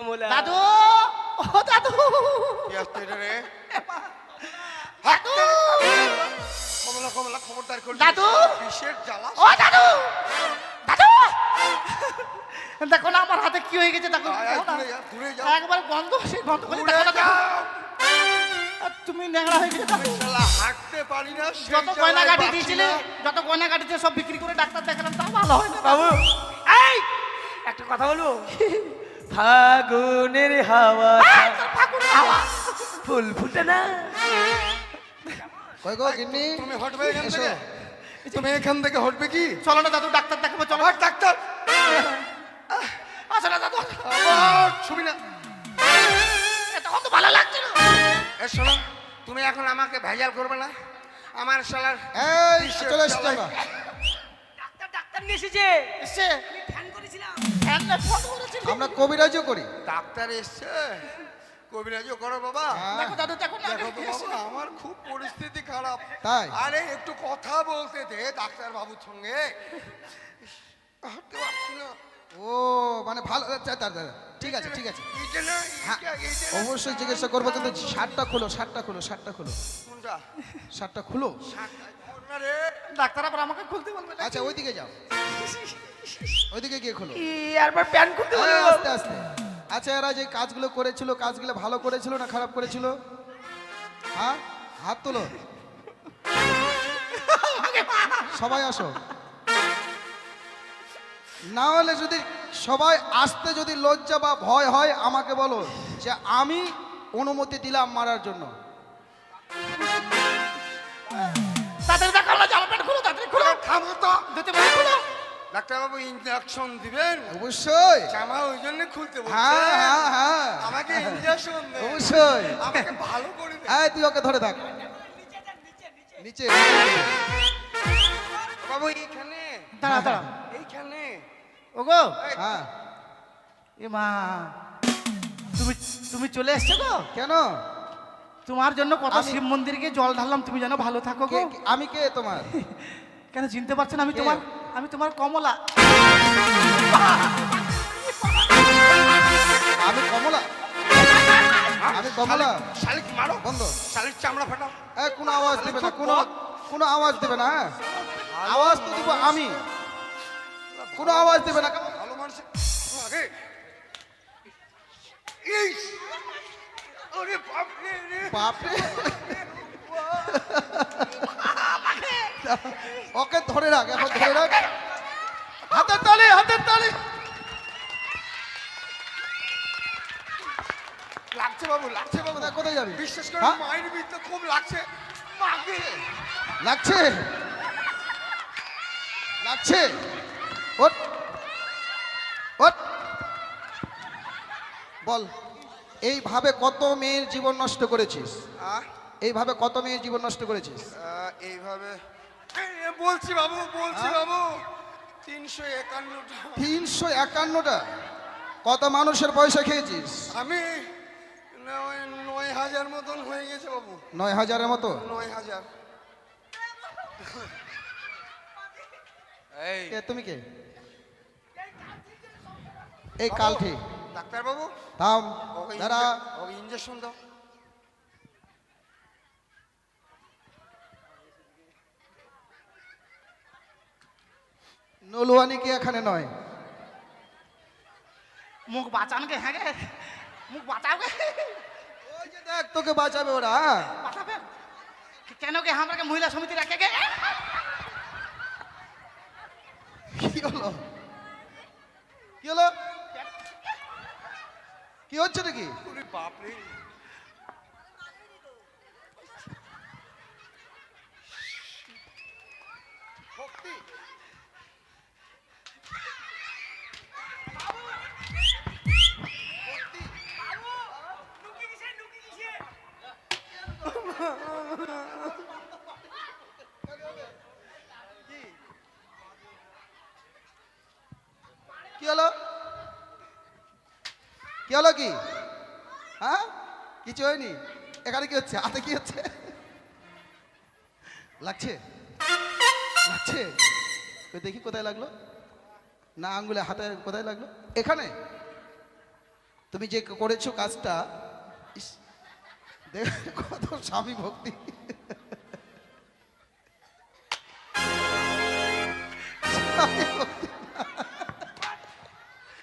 কমলা দাদু ও দাদু কি এটা রে দাদু কমলা কমলা খবরদার করলি দাদু! কিসের জ্বালা ও দাদু দাদু দেখো না আমার হাতে কি হয়ে গেছে দেখো। দূরে যা, দূরে যা। একবার গন্ধ সেই গন্ধ করে দেখো না। যাও। তুমি ন্যাংরা হয়ে গেছে। হাঁটতে পারি না যত গয়না কাটি দিয়েছিলে যত গয়না কাটিছে সব বিক্রি করে ডাক্তার দেখালাম তাও ভালো হয় না বাবু এই একটা কথা বলব ফাগুনের হাওয়া। এই, ফাগুন হাওয়া। ফুল ফুটে না। কই গো গিন্নি? তুমি হটবে এখান এসো। থেকে? তুমি এখান থেকে হটবে কি? চলো না দাদু ডাক্তার দেখাবো চলো। আমার ডাক্তার। আসো না দাদু ছবি না। তখন তো ভালো লাগছে না। এ শোনো তুমি এখন আমাকে ভেজাল করবে না? আমার শালার এই চলে? আমরা। ডাক্তার ডাক্তার নিয়ে এসেছে। এসছে। আমি ফ্যান করেছিলাম। না ফোন করেছিল আমরা কবিরাজও করি ডাক্তার এসছে কবিরাজও করো বাবা হ্যাঁ। দেখো দাদু দেখো না দেখো তো বাবা আমার খুব পরিস্থিতি খারাপ তাই? আরে একটু কথা বলতে দে ডাক্তার বাবুর সঙ্গে ও মানে ভালো ঠিক আছে ঠিক আছে হ্যাঁ। অবশ্যই জিজ্ঞাসা করব কিন্তু শার্টটা খুলো শার্টটা খুলো শার্টটা খুলো কোনটা? শার্টটা খুলো। ডাক্তার আবার আমাকে খুলতে বলবে আচ্ছা ওইদিকে যাও। ওইদিকে গিয়ে খুলো। কি আরবার প্যান এই, আস্তে আস্তে। আচ্ছা এরা যে কাজগুলো করেছিল কাজগুলো ভালো করেছিল না খারাপ করেছিল? হ্যাঁ? হাত তোলো। সবাই আসো। না হলে যদি সবাই আসতে যদি লজ্জা বা ভয় হয় আমাকে বলো যে আমি অনুমতি দিলাম মারার জন্য। তাড়াতাড়ি খুলো থামো তো দিতে পারি খুলো ডাক্তারবাবু ইঞ্জেকশন দিবেন? অবশ্যই। জামা ওই জন্য খুলতে হ্যাঁ হ্যাঁ হ্যাঁ। আমাকে ইঞ্জেকশন দেন। অবশ্যই। আমাকে ভালো করে দেন। হ্যাঁ তুই ওকে ধরে থাক। নিচে নিচে। বাবু এইখানে। দাঁড়া দাঁড়া। এইখানে। ওগো। হ্যাঁ। এ মা তুমি তুমি চলে এসছো গো? কেন? তোমার জন্য কত শিব মন্দিরে গিয়ে জল ঢাললাম তুমি যেন ভালো থাকো গো। আমি কে তোমার? কেন চিনতে পারছ না আমি? তোমার আমি তোমার কমলা? আমি কমলা। আমি কমলা। শালিক মারো। বন্ধ। শালিক চামড়া ফাটাও। এ কোনো আওয়াজ দিবে না কোনো কোনো আওয়াজ দিবে না হ্যাঁ? আওয়াজ তো দিব আমি। কোনো আওয়াজ দিবে না। ভালো মানুষ আরে এই আরে বাপ রে রে। বাপরে। ওকে ধরে রাখ এখন ধরে রাখ। হাতের তালি হাতের তালি। লাগছে বাবু লাগছে বাবু কোথায় কোথায় যাবি? বিশ্বাস করে হ্যাঁ? মায়ের বিদ্যা খুব লাগছে। লাগছে? লাগছে? ওট ওট বল এইভাবে কত মেয়ের জীবন নষ্ট করেছিস? এইভাবে কত মেয়ের জীবন নষ্ট করেছিস? এইভাবে বলছি বাবু বলছি হ্যাঁ? বাবু। তিনশো একান্নটা। তিনশো একান্নটা? কত মানুষের পয়সা খেয়েছিস? আমি নয় নয় হাজার মতন হয়ে গেছে বাবু। নয় হাজারের মতো? নয় হাজার। এই। তুমি কে? এই কালঠি। ডাক্তার বাবু থাম দাঁড়া। ইঞ্জেকশন দাও। নলুয়ানি কি এখানে নয়? মুখ বাঁচান গে হ্যাঁ গে। মুখ বাঁচাও গে ওই যে দেখ তোকে বাঁচাবে ওরা হ্যাঁ? বাঁচাবে? কেন গে আমাকে মহিলা সমিতি রাখে গে? কি হলো? কি হলো? কি হচ্ছে নাকি? ওরে বাপ রে ভক্তি কি হলো হলো কি? হ্যাঁ? কিছু হয়নি? এখানে কি হচ্ছে? হাতে কি হচ্ছে? লাগছে? লাগছে? দেখি কোথায় লাগল? না আঙ্গুলে, হাতে কোথায় লাগল? এখানে? তুমি যে করেছ কাজটা দেখ কত স্বামী ভক্তি।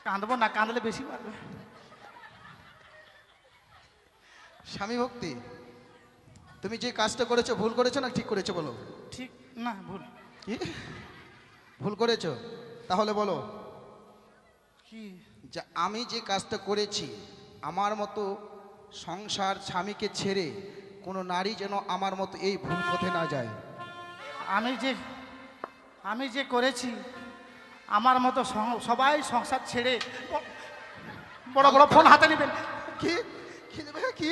কাঁদবো না, কাঁদলে বেশি মারবে স্বামী ভক্তি? তুমি যে কাজটা করেছ ভুল করেছ না ঠিক করেছ বলো? ঠিক না ভুল। কি? ভুল করেছ? তাহলে বলো। কি? যে আমি যে কাজটা করেছি আমার মতো সংসার স্বামীকে ছেড়ে কোনো নারী যেন আমার মতো এই ভুল পথে না যায়। আমি যে আমি যে করেছি আমার মতো সবাই সংসার ছেড়ে বড় বড় ফোন হাতে নেবেন। কি? কি কি?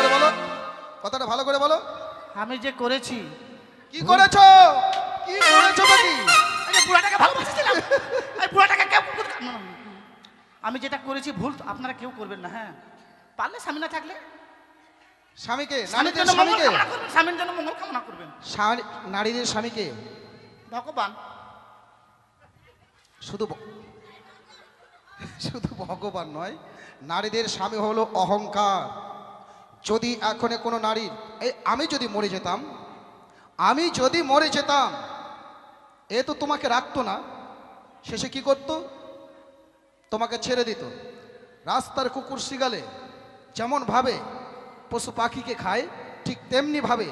করে বলো? কথাটা ভালো করে বলো। আমি যে করেছি। কি করেছ? কি করেছ বাকি আরে বুড়াটাকে ভালোবাসেছিলাম বুড়াটাকে কেউ। আমি যেটা করেছি ভুল আপনারা কেউ করবেন না হ্যাঁ। পারলে স্বামী না থাকলে। স্বামীকে? নারীদের স্বামীকে? স্বামীর জন্য মঙ্গল কামনা করবেন। নারীদের স্বামীকে? ভগবান। শুধু শুধু ভগবান নয় নারীদের স্বামী হলো অহংকার। যদি এখনে কোনো নারীর এই আমি যদি মরে যেতাম আমি যদি মরে যেতাম এ তো তোমাকে রাখতো না শেষে কি করতো? তোমাকে ছেড়ে দিত। রাস্তার কুকুর শিগালে যেমন ভাবে পশু পাখিকে খায় ঠিক তেমনি ভাবে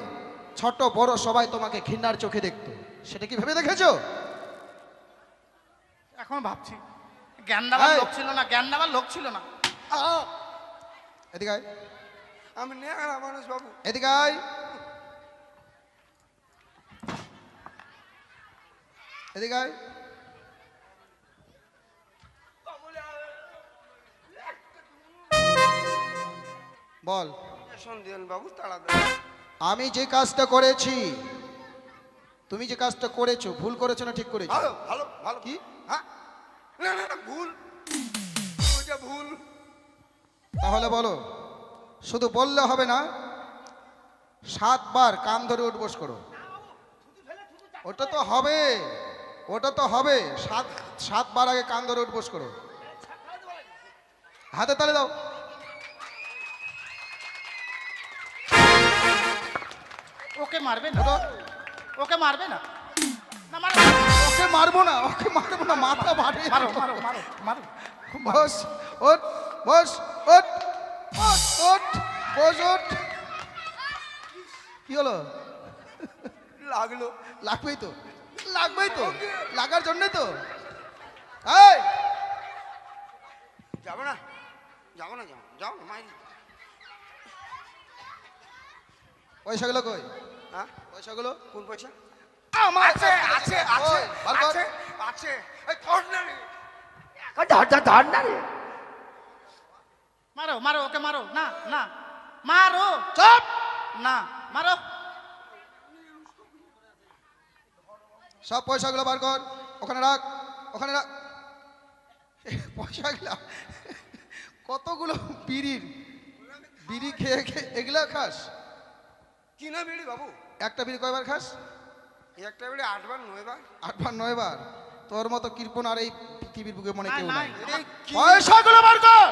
ছোট বড় সবাই তোমাকে ঘৃণার চোখে দেখত। সেটা কি ভেবে দেখেছ? এখন ভাবছি। জ্ঞান দেওয়ার লোক ছিল না জ্ঞান দেওয়ার লোক ছিল না। এদিকে আমি নেহারা মানুষ বাবু। এদিকে আয়। এদিকে আয়। বল। বাবু আমি যে কাজটা করেছি তুমি যে কাজটা করেছ ভুল করেছ না ঠিক করেছ? ভালো ভালো ভালো। কি? হ্যাঁ? না না ভুল। ভুল। তাহলে বলো। শুধু বললে হবে না সাতবার কান ধরে উঠবোস করো। ওটা তো হবে ওটা তো হবে সাত সাতবার আগে কান ধরে উঠবোস করো। হাতে তালে দাও। ওকে মারবে না। ওকে মারবে না। ওকে মারবো না ওকে মারবো না মাথা ভারী। মারো মারো মারো মারো। বস ওঠ বস। ওঠ ওঠ ওঠ বস ওঠ। কি হলো? লাগল। লাগবেই তো। লাগবেই তো। লাগার জন্যই তো। এই! যাব না। যাব না যাও যাও না মাইরি। পয়সাগুলো কই? হ্যাঁ? পয়সাগুলো? কোন পয়সা? আমার আছে আছে আছে। আছে আছে। এই ধর না রে। ধর ধর ধর না রে। মারো মারো ওকে মারো। না না। মারো চুপ। না মারো। সব পয়সাগুলো বার কর। ওখানে রাখ ওখানে রাখ। পয়সাগুলো। কতগুলো বিড়ির বিড়ি খেয়ে খেয়ে এগুলো খাস? কি না বেড়ি বাবু? একটা বিড়ি কয়বার খাস? একটা বিড়ি আটবার নয়বার। আটবার নয়বার। তোর মতো কৃপণ আর এই পৃথিবীর বুকে মনে নাই, কেউ নাই। পয়সাগুলো বার কর!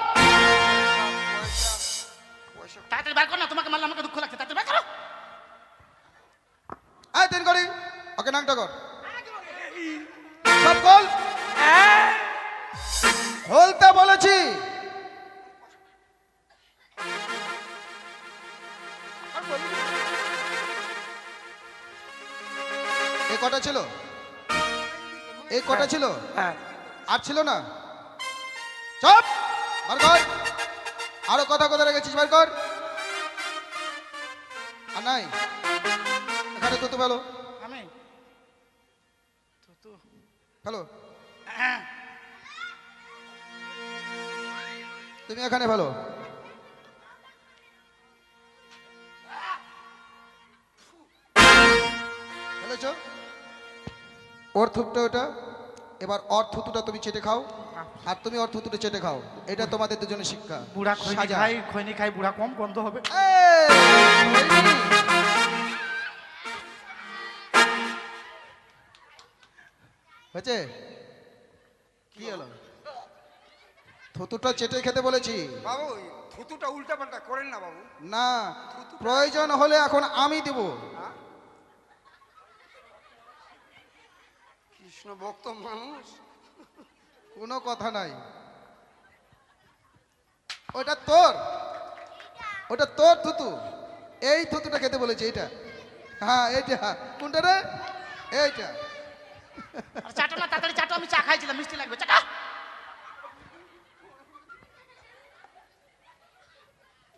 বার কর না তোমাকে মারলে আমাকে দুঃখ লাগছে তাড়াতাড়ি বার করো। আয় তিন করি। ওকে নাংটা কর। সব কল বলতে বলেছি। এ কটা ছিল? এই কটা ছিল? হ্যাঁ। আর ছিল না? চপ! বার কর। আরও কথা কথা রেখেছিস? বার কর। নাই? এখানে তো তো ভালো। আমি? তো তো। হ্যালো হ্যাঁ। তুমি এখানে ভালো? ফেলেছ ওর থুপটা ওটা? এবার অর থুতুটা তুমি চেটে খাও। আর তুমি অর থুতুটা চেটে খাও। এটা তোমাদের দুজনের শিক্ষা। বুড়া খৈনি। খাই খৈনি খাই বুড়া কম বন্ধ হবে। হয়েছে? কি হলো? থুতুটা চেটে খেতে বলেছি। বাবু ওই থুতুটা উল্টা পাল্টা করেন না বাবু। না প্রয়োজন হলে এখন আমি দেব। কৃষ্ণ ভক্ত মানুষ। কোনো কথা নাই। ওটা তোর। ওটা তোর থুতু। এই থুতুটা খেতে বলেছি এইটা। হ্যাঁ এইটা। কোনটা রে? এইটা। চাটো না তাড়াতাড়ি চাটো আমি চা খাইছিলাম মিষ্টি লাগবে চাটা।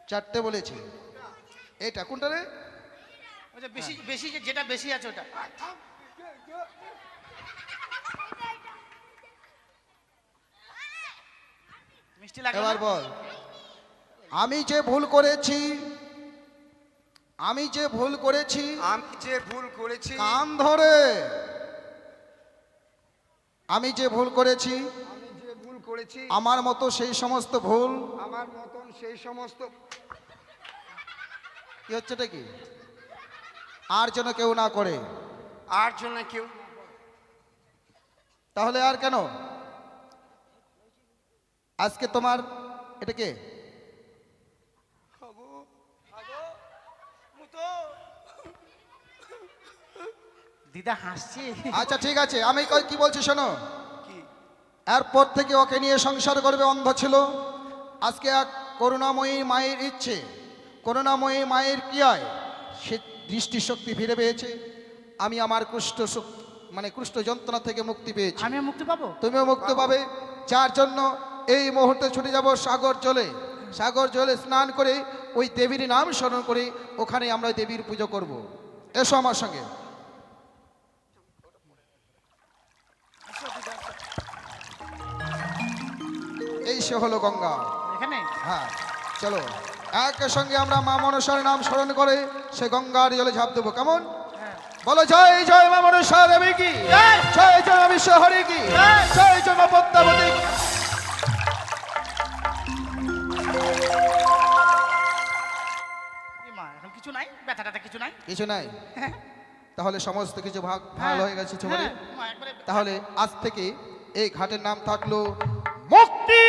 চারটে বলেছি। এইটা কোনটা রে? বেশি বেশি যেটা বেশি আছে ওটা মিষ্টি লাগবে এবার বল। আমি যে ভুল করেছি আমি যে ভুল করেছি আমি যে ভুল করেছি কান ধরে। আমি যে ভুল করেছি আমি যে ভুল করেছি আমার মতো সেই সমস্ত ভুল। আমার মতন সেই সমস্ত কি হচ্ছে এটা কি? আর যেন কেউ না করে। আর জন্য কেউ তাহলে আর কেন? আজকে তোমার এটা কে? দিদা হাসছে। আচ্ছা ঠিক আছে আমি কই- কি বলছি শোনো? এরপর থেকে ওকে নিয়ে সংসার করবে অন্ধ ছিল। আজকে এক করুণাময়ী মায়ের ইচ্ছে। করুণাময়ী মায়ের কি ক্রিয়ায় সে দৃষ্টিশক্তি ফিরে পেয়েছে। আমি আমার কুষ্ঠ মানে কুষ্ঠ যন্ত্রণা থেকে মুক্তি পেয়েছি। আমি মুক্তি পাবো? তুমিও মুক্তি পাবে। যার জন্য এই মুহূর্তে ছুটে যাব সাগর জলে। সাগর জলে স্নান করে ওই দেবীর নাম স্মরণ করে ওখানে আমরা দেবীর পুজো করব। এসো আমার সঙ্গে। এই সে হলো গঙ্গা। এখানে? হ্যাঁ চলো। একের সঙ্গে আমরা মা মনসার নাম স্মরণ করে সে গঙ্গার জলে ঝাঁপ দেবো। কেমন? হ্যাঁ। বলো জয় জয় মা মনসা দেবী কি? জয়! জয় বিশ্ব হরি কি? জয়! জয় জয় মা পদ্মাবতী কিছু নাই? কিছু নাই? হ্যাঁ। তাহলে সমস্ত কিছু ভাগ ভালো হয়ে গেছে হ্যাঁ, তাহলে আজ থেকে এই ঘাটের নাম থাকল মুক্তি